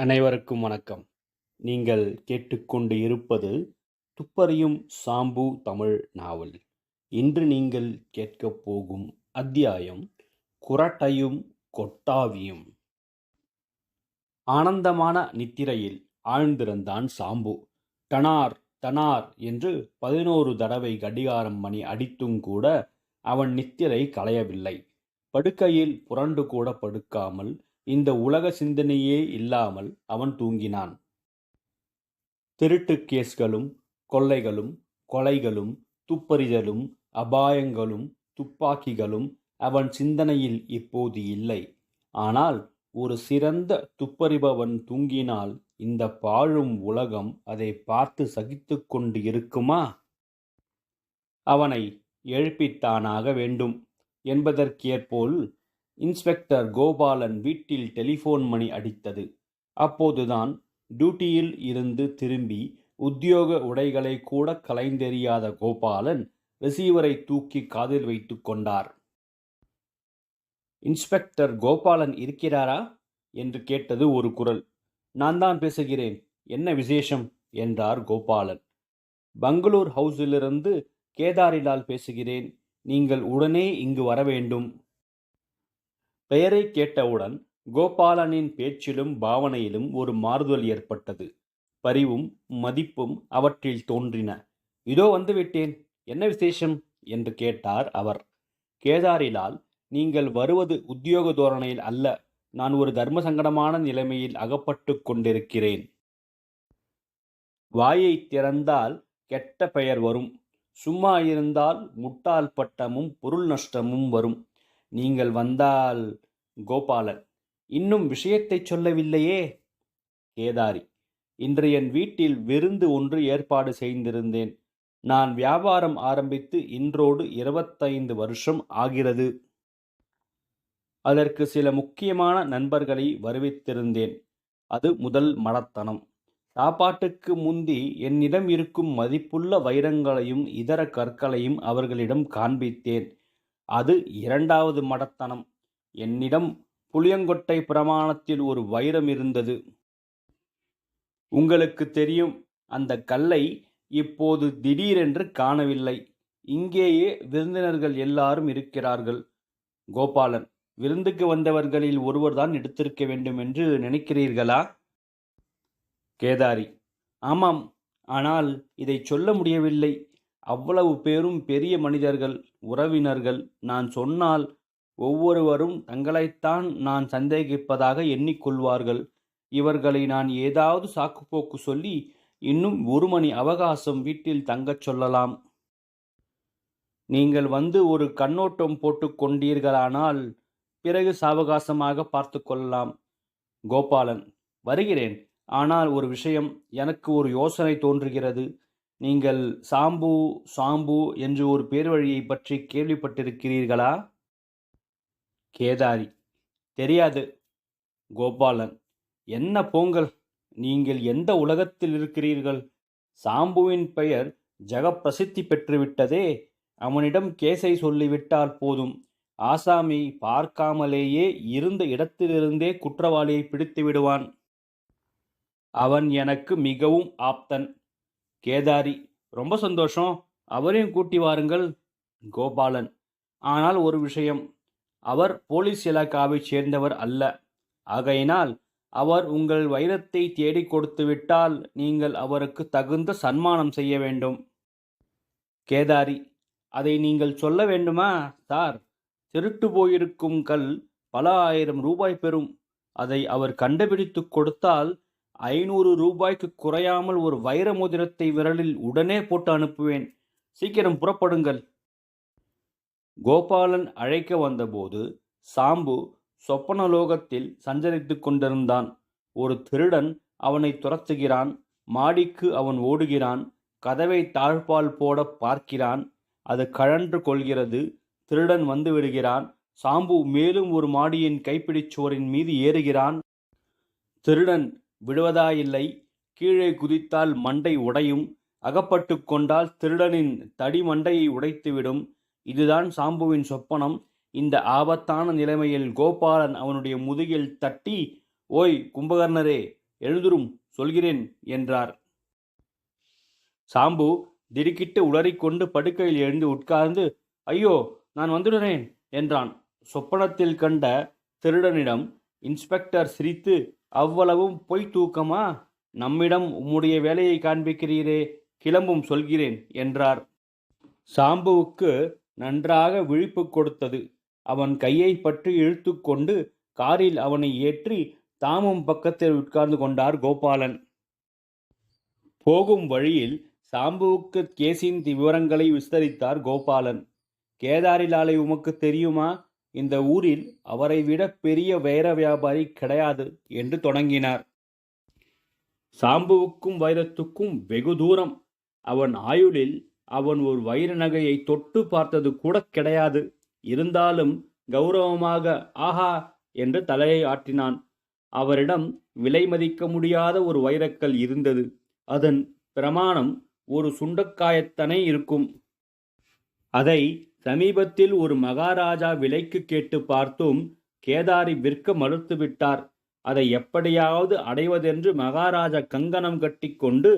அனைவருக்கும் வணக்கம். நீங்கள் கேட்டுக்கொண்டு இருப்பது துப்பறியும் சாம்பு தமிழ் நாவல். இன்று நீங்கள் கேட்கப் போகும் அத்தியாயம் குரட்டையும் கொட்டாவியும். ஆனந்தமான நித்திரையில் ஆழ்ந்திருந்தான் சாம்பு. டனார் டனார் என்று பதினோரு தடவை கடிகாரம் மணி அடித்தும் கூட அவன் நித்திரை களையவில்லை. படுக்கையில் புரண்டு கூட படுக்காமல் இந்த உலக சிந்தனையே இல்லாமல் அவன் தூங்கினான். திருட்டு கேஸ்களும் கொள்ளைகளும் கொலைகளும் துப்பறிதலும் அபாயங்களும் துப்பாக்கிகளும் அவன் சிந்தனையில் இப்போது இல்லை. ஆனால் ஒரு சிறந்த துப்பறிபவன் தூங்கினால் இந்த பாழும் உலகம் அதை பார்த்து சகித்து கொண்டு இருக்குமா? அவனை எழுப்பித்தானாக வேண்டும் என்பதற்கேற்போல் இன்ஸ்பெக்டர் கோபாலன் வீட்டில் டெலிஃபோன் மணி அடித்தது. அப்போதுதான் டியூட்டியில் இருந்து திரும்பி உத்தியோக உடைகளை கூட கலைந்தெறியாத கோபாலன் ரிசீவரை தூக்கி காதில் வைத்துக் கொண்டார். இன்ஸ்பெக்டர் கோபாலன் இருக்கிறாரா? என்று கேட்டது ஒரு குரல். நான் தான் பேசுகிறேன். என்ன விசேஷம்? என்றார் கோபாலன். பங்களூர் ஹவுஸிலிருந்து கேதாரிலால் பேசுகிறேன். நீங்கள் உடனே இங்கு வர வேண்டும். பெயரை கேட்டவுடன் கோபாலனின் பேச்சிலும் பாவனையிலும் ஒரு மாறுதல் ஏற்பட்டது. பரிவும் மதிப்பும் அவற்றில் தோன்றின. இதோ வந்துவிட்டேன் என்ன விசேஷம்? என்று கேட்டார் அவர். கேதாரிலால் நீங்கள் வருவது உத்தியோக தோரணையில் அல்ல நான் ஒரு தர்ம சங்கடமான நிலைமையில் அகப்பட்டு கொண்டிருக்கிறேன். வாயை திறந்தால் கெட்ட பெயர் வரும். சும்மா இருந்தால் முட்டாள் பட்டமும் பொருள் நஷ்டமும் வரும். நீங்கள் வந்தால் கோபாலன். இன்னும் விஷயத்தை சொல்லவில்லையே? கேதாரி. இன்று என் வீட்டில் விருந்து ஒன்று ஏற்பாடு செய்திருந்தேன். நான் வியாபாரம் ஆரம்பித்து இன்றோடு இருபத்தைந்து வருஷம் ஆகிறது. அதற்கு சில முக்கியமான நண்பர்களை வருவித்திருந்தேன். அது முதல் மடத்தனம். சாப்பாட்டுக்கு முந்தி என்னிடம் இருக்கும் மதிப்புள்ள வைரங்களையும் இதர கற்களையும் அவர்களிடம் காண்பித்தேன். அது இரண்டாவது மடத்தனம். என்னிடம் புளியங்கொட்டை பிரமாணத்தில் ஒரு வைரம் இருந்தது. உங்களுக்கு தெரியும் அந்த கல்லை இப்போது திடீரென்று காணவில்லை. இங்கேயே விருந்தினர்கள் எல்லாரும் இருக்கிறார்கள். கோபாலன் விருந்துக்கு வந்தவர்களில் ஒருவர்தான் எடுத்திருக்க வேண்டும் என்று நினைக்கிறீர்களா? கேதாரி ஆமாம் ஆனால் இதை சொல்ல முடியவில்லை. அவ்வளவு பேரும் பெரிய மனிதர்கள் உறவினர்கள். நான் சொன்னால் ஒவ்வொருவரும் தங்களைத்தான் நான் சந்தேகிப்பதாக எண்ணிக்கொள்வார்கள். இவர்களை நான் ஏதாவது சாக்குப்போக்கு சொல்லி இன்னும் ஒரு மணி அவகாசம் வீட்டில் தங்கச் சொல்லலாம். நீங்கள் வந்து ஒரு கண்ணோட்டம் போட்டு கொண்டீர்களானால் பிறகு சாவகாசமாக பார்த்து கொள்ளலாம். கோபாலன் வருகிறேன். ஆனால் ஒரு விஷயம் எனக்கு ஒரு யோசனை தோன்றுகிறது. நீங்கள் சாம்பு சாம்பு என்று ஒரு பேர்வழியை பற்றி கேள்விப்பட்டிருக்கிறீர்களா? கேதாரி. தெரியாது. கோபாலன். என்ன போங்கள்? நீங்கள் எந்த உலகத்தில் இருக்கிறீர்கள்? சாம்புவின் பெயர் ஜகப்பிரசித்தி பெற்றுவிட்டதே. அவனிடம் கேசை சொல்லிவிட்டால் போதும். ஆசாமி பார்க்காமலேயே இருந்த இடத்திலிருந்தே குற்றவாளியை பிடித்து விடுவான் அவன் எனக்கு மிகவும் ஆப்தன். கேதாரி ரொம்ப சந்தோஷம். அவரையும் கூட்டி வாருங்கள் கோபாலன். ஆனால் ஒரு விஷயம் அவர் போலீஸ் இலாக்காவைச் சேர்ந்தவர் அல்ல. ஆகையினால் அவர் உங்கள் வைரத்தை தேடிக் கொடுத்துவிட்டால் நீங்கள் அவருக்கு தகுந்த சன்மானம் செய்ய வேண்டும். கேதாரி அதை நீங்கள் சொல்ல வேண்டுமா சார்? திருட்டு போயிருக்கும் கல் பல ஆயிரம் ரூபாய் பெறும். அதை அவர் கண்டுபிடித்து கொடுத்தால் ஐநூறு ரூபாய்க்கு குறையாமல் ஒரு வைர மோதிரத்தை விரலில் உடனே போட்டு அனுப்புவேன். சீக்கிரம் புறப்படுங்கள். கோபாலன் அழைக்க வந்தபோது சாம்பு சொப்பனலோகத்தில் சஞ்சரித்து கொண்டிருந்தான். ஒரு திருடன் அவனை துரத்துகிறான். மாடிக்கு அவன் ஓடுகிறான். கதவை தாழ்பால் போட பார்க்கிறான். அது கழன்று கொள்கிறது. திருடன் வந்து விடுகிறான். சாம்பு மேலும் ஒரு மாடியின் கைப்பிடிச் சுவரின் மீது ஏறுகிறான். திருடன் விடுவதாயில்லை. கீழே குதித்தால் மண்டை உடையும். அகப்பட்டு கொண்டால் திருடனின் தடி மண்டையை உடைத்துவிடும். இதுதான் சாம்புவின் சொப்பனம். இந்த ஆபத்தான நிலைமையில் கோபாலன் அவனுடைய முதுகில் தட்டி ஓய் கும்பகர்ணரே எழுதுரும் சொல்கிறேன் என்றார். சாம்பு திடுக்கிட்டு உளறிக்கொண்டு படுக்கையில் எழுந்து உட்கார்ந்து ஐயோ நான் வந்துடுறேன் என்றான். சொப்பனத்தில் கண்ட திருடனிடம் இன்ஸ்பெக்டர் சிரித்து அவ்வளவும் பொய் தூக்கமா? நம்மிடம் உம்முடைய வேலையை காண்பிக்கிறீரே கிளம்பும் சொல்கிறேன் என்றார். சாம்புவுக்கு நன்றாக விழிப்பு கொடுத்தது. அவன் கையை பற்றி இழுத்து கொண்டு காரில் அவனை ஏற்றி தாமும் பக்கத்தில் உட்கார்ந்து கொண்டார் கோபாலன். போகும் வழியில் சாம்புவுக்கு கேஸின் விவரங்களை விஸ்தரித்தார் கோபாலன். கேதாரிலாலை உமக்கு தெரியுமா? இந்த ஊரில் அவரை விட பெரிய வைர வியாபாரி கிடையாது என்று தொடங்கினார். சாம்புவுக்கும் வைரத்துக்கும் வெகு தூரம். அவன் ஆயுளில் அவன் ஒரு வைர நகையை தொட்டு பார்த்தது கூட கிடையாது. இருந்தாலும் கௌரவமாக ஆஹா என்று தலையை ஆட்டினான். அவரிடம் விலை மதிக்க முடியாத ஒரு வைரக்கல் இருந்தது. அதன் பிரமாணம் ஒரு சுண்டக்காயத்தனை இருக்கும். அதை சமீபத்தில் ஒரு மகாராஜா விலைக்கு கேட்டு பார்த்தும் கேதாரி விற்க மறுத்துவிட்டார் அதை எப்படியாவது அடைவதென்று மகாராஜா கங்கணம் கட்டிக்கொண்டு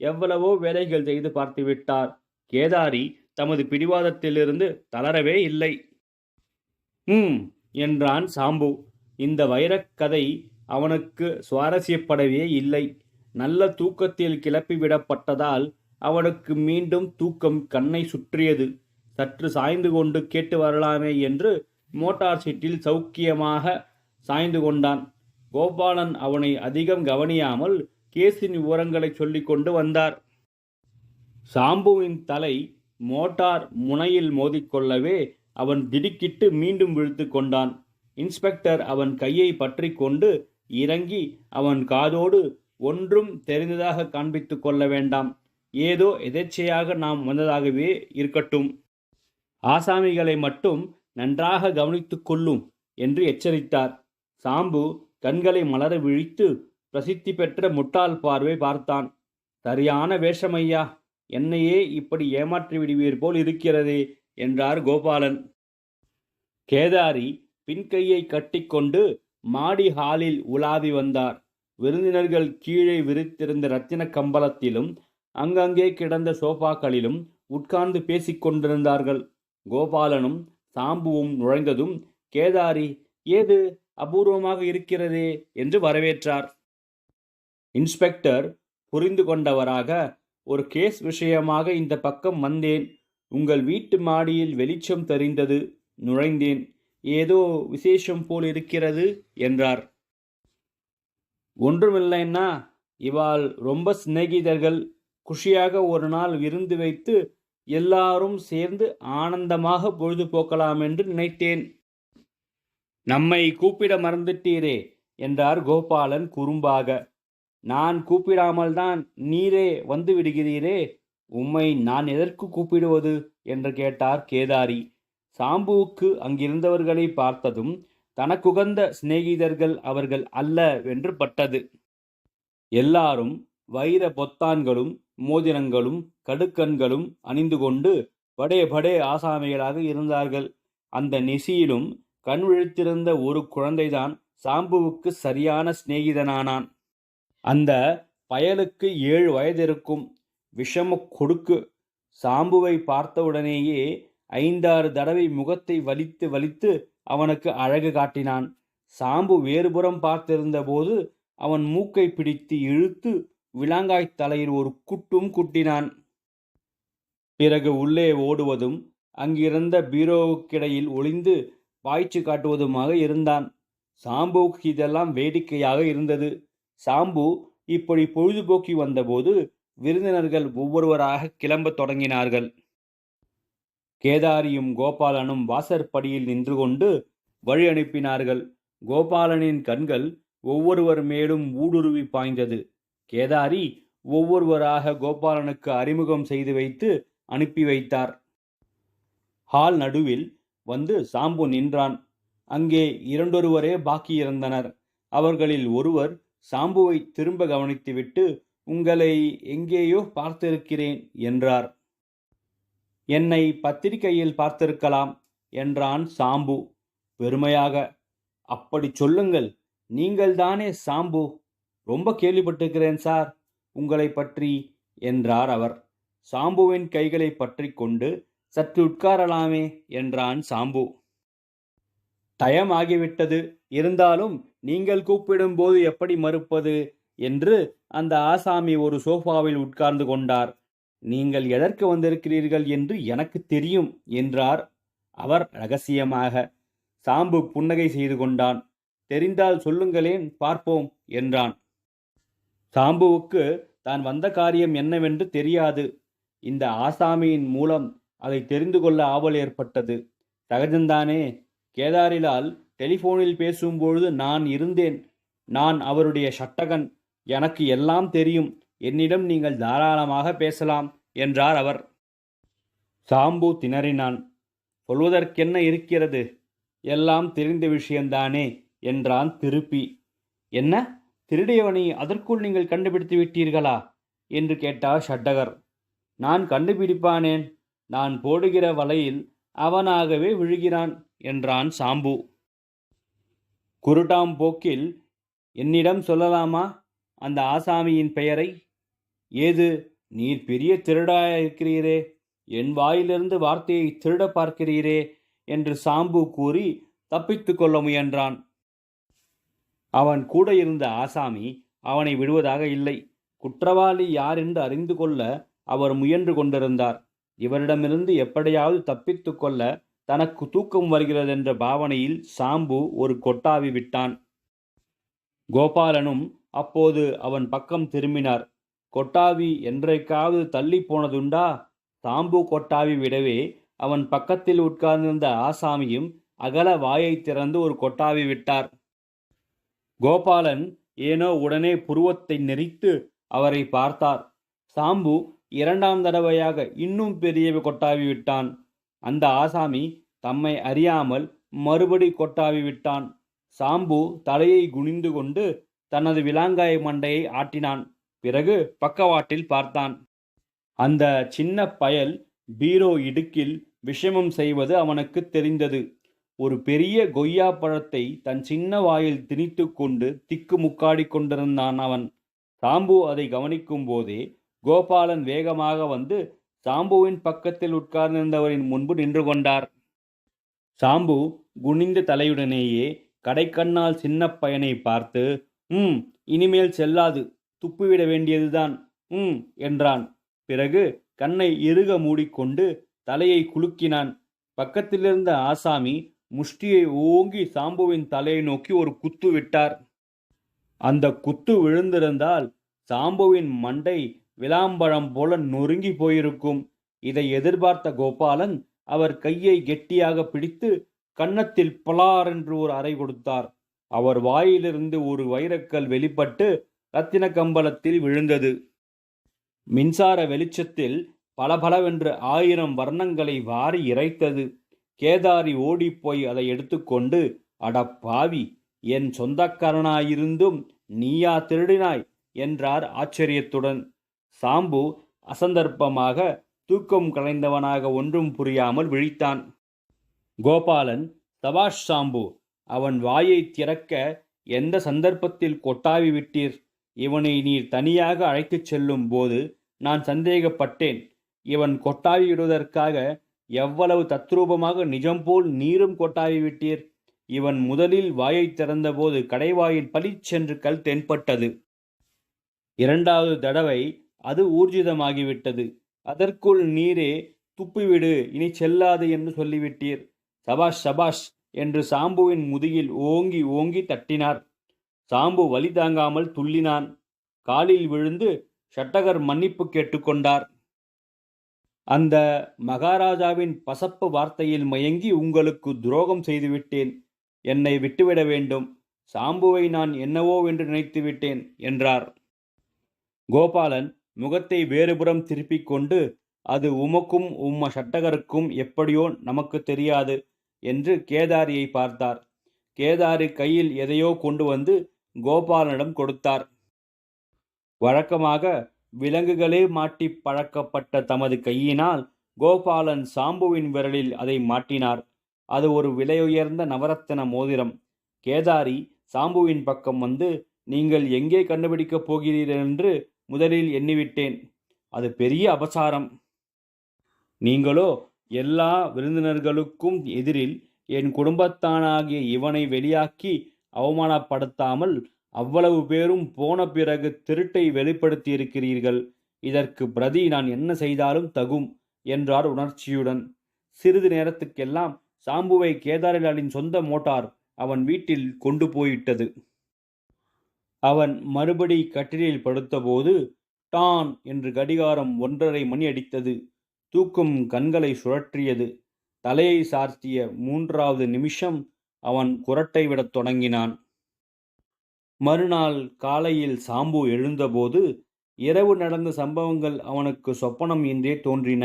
எவ்வளவோ வேலைகள் செய்து பார்த்துவிட்டார் கேதாரி தமது பிடிவாதத்திலிருந்து தளரவே இல்லை. ம் என்றான் சாம்பு. இந்த வைரக்கதை அவனுக்கு சுவாரஸ்யப்படவே இல்லை. நல்ல தூக்கத்தில் கிளப்பிவிடப்பட்டதால் அவனுக்கு மீண்டும் தூக்கம் கண்ணை சுற்றியது. சற்று சாய்ந்து கொண்டு கேட்டு வரலாமே என்று மோட்டார் சீட்டில் சௌக்கியமாக சாய்ந்து கொண்டான். கோபாலன் அவனை அதிகம் கவனியாமல் கேஸின் விவரங்களை சொல்லிக் கொண்டு வந்தார். சாம்புவின் தலை மோட்டார் முனையில் மோதிக்கொள்ளவே அவன் திடுக்கிட்டு மீண்டும் விழுத்து கொண்டான். இன்ஸ்பெக்டர் அவன் கையை பற்றி கொண்டு இறங்கி அவன் காதோடு ஒன்றும் தெரிந்ததாக காண்பித்துக் கொள்ள வேண்டாம். ஏதோ எதேச்சையாக நாம் வந்ததாகவே இருக்கட்டும். ஆசாமிகளை மட்டும் நன்றாக கவனித்துக் கொள்ளும் என்று எச்சரித்தார். சாம்பு கண்களை மலர விழித்து பிரசித்தி பெற்ற முட்டாள் பார்வை பார்த்தான். சரியான வேஷமையா என்னையே இப்படி ஏமாற்றி விடுவீர் போல் இருக்கிறதே என்றார் கோபாலன். கேதாரி பின்கையை கட்டிக்கொண்டு மாடி ஹாலில் உலாவி வந்தார். விருந்தினர்கள் கீழே விரித்திருந்த ரத்தின கம்பளத்திலும் அங்கங்கே கிடந்த சோபாக்களிலும் உட்கார்ந்து பேசிக் கொண்டிருந்தார்கள். கோபாலனும் சாம்புவும் நுழைந்ததும் கேதாரி ஏது அபூர்வமாக இருக்கிறதே? என்று வரவேற்றார். இன்ஸ்பெக்டர் புரிந்து கொண்டவராக ஒரு கேஸ் விஷயமாக இந்த பக்கம் வந்தேன். உங்கள் வீட்டு மாடியில் வெளிச்சம் தெரிந்தது. நுழைந்தேன். ஏதோ விசேஷம் போல் இருக்கிறது என்றார். ஒன்றுமில்லைன்னா இவாள் ரொம்ப சிநேகிதர்கள். குஷியாக ஒரு நாள் விருந்து வைத்து எல்லாரும் சேர்ந்து ஆனந்தமாக பொழுது போக்கலாம் என்று நினைத்தேன். நம்மை கூப்பிட மறந்துட்டீரே என்றார் கோபாலன் குறும்பாக. நான் கூப்பிடாமல் தான் நீரே வந்து விடுகிறீரே உம்மை நான் எதற்கு கூப்பிடுவது? என்று கேட்டார் கேதாரி. சாம்புவுக்கு அங்கிருந்தவர்களை பார்த்ததும் தனக்குகந்த சிநேகிதர்கள் அவர்கள் அல்ல என்று பட்டது. எல்லாரும் வைர பொத்தான்களும் மோதிரங்களும் கடுக்கண்களும் அணிந்து கொண்டு படே படே ஆசாமிகளாக இருந்தார்கள். அந்த நிசியிலும் கண் விழித்திருந்த ஒரு குழந்தைதான் சாம்புவுக்கு சரியான சிநேகிதனானான். அந்த பயலுக்கு ஏழு வயதிருக்கும் விஷம கொடுக்கு சாம்புவை பார்த்தவுடனேயே ஐந்தாறு தடவை முகத்தை வலித்து வலித்து அவனுக்கு அழகு காட்டினான். சாம்பு வேறுபுறம் பார்த்திருந்தபோது அவன் மூக்கை பிடித்து இழுத்து விலாங்காய் தலையில் ஒரு குட்டும் குட்டினான். பிறகு உள்ளே ஓடுவதும் அங்கிருந்த பீரோவுக்கிடையில் ஒளிந்து பாய்ச்சி காட்டுவதுமாக இருந்தான். சாம்புவுக்கு இதெல்லாம் வேடிக்கையாக இருந்தது. சாம்பு இப்படி பொழுதுபோக்கி வந்தபோது விருந்தினர்கள் ஒவ்வொருவராக கிளம்பத் தொடங்கினார்கள். கேதாரியும் கோபாலனும் வாசற்படியில் நின்று கொண்டு வழி அனுப்பினார்கள். கோபாலனின் கண்கள் ஒவ்வொருவர் மேலும் ஊடுருவி பாய்ந்தது. கேதாரி ஒவ்வொருவராக கோபாலனுக்கு அறிமுகம் செய்து வைத்து அனுப்பி வைத்தார். ஹால் நடுவில் வந்து சாம்பு நின்றான். அங்கே இரண்டொருவரே பாக்கியிருந்தனர் அவர்களில் ஒருவர் சாம்புவை திரும்ப கவனித்துவிட்டு உங்களை எங்கேயோ பார்த்திருக்கிறேன் என்றார். என்னை பத்திரிகையில் பார்த்திருக்கலாம் என்றான் சாம்பு. பெருமையாக அப்படி சொல்லுங்கள். நீங்கள்தானே சாம்பு? ரொம்ப கேள்விப்பட்டிருக்கிறேன் சார். உங்களை பற்றி என்றார் அவர். சாம்புவின் கைகளை பற்றி கொண்டு சற்று உட்காரலாமே என்றான் சாம்பு. டயம் ஆகிவிட்டது. இருந்தாலும் நீங்கள் கூப்பிடும்போது எப்படி மறுப்பது? என்று அந்த ஆசாமி ஒரு சோஃபாவில் உட்கார்ந்து கொண்டார். நீங்கள் எதற்கு வந்திருக்கிறீர்கள் என்று எனக்கு தெரியும் என்றார் அவர் ரகசியமாக. சாம்பு புன்னகை செய்து கொண்டான். தெரிந்தால் சொல்லுங்களேன் பார்ப்போம் என்றான். சாம்புவுக்கு தான் வந்த காரியம் என்னவென்று தெரியாது. இந்த ஆசாமியின் மூலம் அதை தெரிந்து கொள்ள ஆவல் ஏற்பட்டது. சகஜந்தானே கேதாரிலால் டெலிபோனில் பேசும்பொழுது நான் இருந்தேன். நான் அவருடைய சட்டகன். எனக்கு எல்லாம் தெரியும். என்னிடம் நீங்கள் தாராளமாக பேசலாம் என்றார் அவர். சாம்பு திணறினான். சொல்வதற்கென்ன இருக்கிறது? எல்லாம் தெரிந்த விஷயந்தானே என்றான் திருப்பி. என்ன? திருடியவனை அதற்குள் நீங்கள் கண்டுபிடித்து விட்டீர்களா? என்று கேட்டார் ஷட்டகர். நான் கண்டுபிடிப்பானேன். நான் போடுகிற வலையில் அவனாகவே விழுகிறான் என்றான் சாம்பு. குருட்டாம் போக்கில் என்னிடம் சொல்லலாமா? அந்த ஆசாமியின் பெயரை? ஏது நீர் பெரிய திருடாயிருக்கிறீரே என் வாயிலிருந்து வார்த்தையை திருட பார்க்கிறீரே என்று சாம்பு கூறி தப்பித்து கொள்ள முயன்றான். அவன் கூட இருந்த ஆசாமி அவனை விடுவதாக இல்லை. குற்றவாளி யார் என்று அறிந்து கொள்ள அவர் முயன்று கொண்டிருந்தார். இவரிடமிருந்து எப்படியாவது தப்பித்து கொள்ள தனக்கு தூக்கம் வருகிறதென்ற பாவனையில் சாம்பு ஒரு கொட்டாவி விட்டான். கோபாலனும் அப்போது அவன் பக்கம் திரும்பினார். கொட்டாவி என்றைக்காவது தள்ளி போனதுண்டா? சாம்பு கொட்டாவி விடவே அவன் பக்கத்தில் உட்கார்ந்திருந்த ஆசாமியும் அகல வாயை திறந்து ஒரு கொட்டாவி விட்டார். கோபாலன் ஏனோ உடனே புருவத்தை நெறித்து அவரை பார்த்தார். சாம்பு இரண்டாம் தடவையாக இன்னும் பெரிய கொட்டாவி விட்டான். அந்த ஆசாமி தம்மை அறியாமல் மறுபடி கொட்டாவி விட்டான். சாம்பு தலையை குனிந்து கொண்டு தனது விலாங்காய மண்டையை ஆட்டினான். பிறகு பக்கவாட்டில் பார்த்தான். அந்த சின்ன பயல் பீரோ இடுக்கில் விஷமம் செய்வது அவனுக்கு தெரிந்தது. ஒரு பெரிய கொய்யா பழத்தை தன் சின்ன வாயில் திணித்து கொண்டு திக்கு முக்காடி கொண்டிருந்தான் அவன். சாம்பு அதை கவனிக்கும் போதே கோபாலன் வேகமாக வந்து சாம்புவின் பக்கத்தில் உட்கார்ந்திருந்தவரின் முன்பு நின்று கொண்டார். சாம்பு குனிந்த தலையுடனேயே கடைக்கண்ணால் சின்ன பையனை பார்த்து ம் இனிமேல் செல்லாது துப்பிவிட வேண்டியதுதான் ம் என்றான். பிறகு கண்ணை இறுக மூடிக்கொண்டு தலையை குலுக்கினான். பக்கத்திலிருந்த ஆசாமி முஷ்டியை ஓங்கி சாம்புவின் தலையை நோக்கி ஒரு குத்து விட்டார். அந்த குத்து விழுந்திருந்தால் சாம்புவின் மண்டை விளாம்பழம் போல நொறுங்கி போயிருக்கும். இதை எதிர்பார்த்த கோபாலன் அவர் கையை கெட்டியாக பிடித்து கன்னத்தில் பலார் என்று ஒரு அறை கொடுத்தார். அவர் வாயிலிருந்து ஒரு வைரக்கல் வெளிப்பட்டு ரத்தின கம்பளத்தில் விழுந்தது. மின்சார வெளிச்சத்தில் பளபளவென்று ஆயிரம் வர்ணங்களை வாரி இறைத்தது. கேதாரி ஓடிப்போய் அதை எடுத்துக்கொண்டு அட பாவி என் சொந்தக்காரனாயிருந்தும் நீயா திருடினாய்? என்றார் ஆச்சரியத்துடன். சாம்பு அசந்தர்ப்பமாக தூக்கம் கலைந்தவனாக ஒன்றும் புரியாமல் விழித்தான். கோபாலன் தபாஷ் சாம்பு அவன் வாயை திறக்க எந்த சந்தர்ப்பத்தில் கொட்டாவி விட்டீர்? இவனை நீர் தனியாக அழைத்துச் செல்லும் போது நான் சந்தேகப்பட்டேன். இவன் கொட்டாவி விடுவதற்காக எவ்வளவு தத்ரூபமாக நிஜம் போல் நீரும் கொட்டாவி விட்டீர் இவன் முதலில் வாயை திறந்தபோது கடைவாயில் பளிச்சென்று கல் தென்பட்டது. இரண்டாவது தடவை அது ஊர்ஜிதமாகிவிட்டது. அதற்குள் நீரே துப்பிவிடு இனி செல்லாது என்று சொல்லிவிட்டீர். சபாஷ் சபாஷ் என்று சாம்புவின் முதுகில் ஓங்கி ஓங்கி தட்டினார். சாம்பு வலி தாங்காமல் துள்ளினான். காலில் விழுந்து ஷட்டகர் மன்னிப்பு கேட்டுக்கொண்டார். அந்த மகாராஜாவின் பசப்பு வார்த்தையில் மயங்கி உங்களுக்கு துரோகம் செய்துவிட்டேன். என்னை விட்டுவிட வேண்டும். சாம்புவை நான் என்னவோ என்று நினைத்து விட்டேன் என்றார். கோபாலன் முகத்தை வேறுபுறம் திருப்பிக் கொண்டு அது உமக்கும் உம்ம சட்டகருக்கும் எப்படியோ நமக்கு தெரியாது என்று கேதாரியை பார்த்தார். கேதாரி கையில் எதையோ கொண்டு வந்து கோபாலனிடம் கொடுத்தார். வழக்கமாக விலங்குகளே மாட்டி பழக்கப்பட்ட தமது கையினால் கோபாலன் சாம்புவின் விரலில் அதை மாட்டினார். அது ஒரு விலையுயர்ந்த நவரத்தின மோதிரம். கேதாரி சாம்புவின் பக்கம் வந்து நீங்கள் எங்கே கண்டுபிடிக்கப் போகிறீர்கள் என்று முதலில் எண்ணிவிட்டேன். அது பெரிய அபசாரம். நீங்களோ எல்லா விருந்தினர்களுக்கும் எதிரில் என் குடும்பத்தானாகிய இவனை வெளியாக்கி அவமானப்படுத்தாமல் அவ்வளவு பேரும் போன பிறகு திருட்டை வெளிப்படுத்தியிருக்கிறீர்கள். இதற்கு பிரதி நான் என்ன செய்தாலும் தகும் என்றார் உணர்ச்சியுடன். சிறிது நேரத்துக்கெல்லாம் சாம்புவை கேதாரிலாலின் சொந்த மோட்டார் அவன் வீட்டில் கொண்டு போயிட்டது. அவன் மறுபடி கட்டிலில் படுத்தபோது டான் என்று கடிகாரம் ஒன்றரை மணி அடித்தது. தூக்கும் கண்களை சுழற்றியது. தலையை சார்த்திய மூன்றாவது நிமிஷம் அவன் குரட்டை விடத் தொடங்கினான். மறுநாள் காலையில் சாம்பு எழுந்தபோது இரவு நடந்த சம்பவங்கள் அவனுக்கு சொப்பனம் என்றே தோன்றின.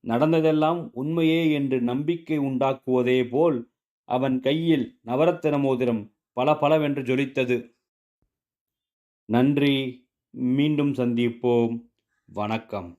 நடந்ததெல்லாம் உண்மையே என்று நம்பிக்கை உண்டாக்குவதே போல் அவன் கையில் நவரத்தின மோதிரம் பல பலவென்று ஜொலித்தது. நன்றி. மீண்டும் சந்திப்போம். வணக்கம்.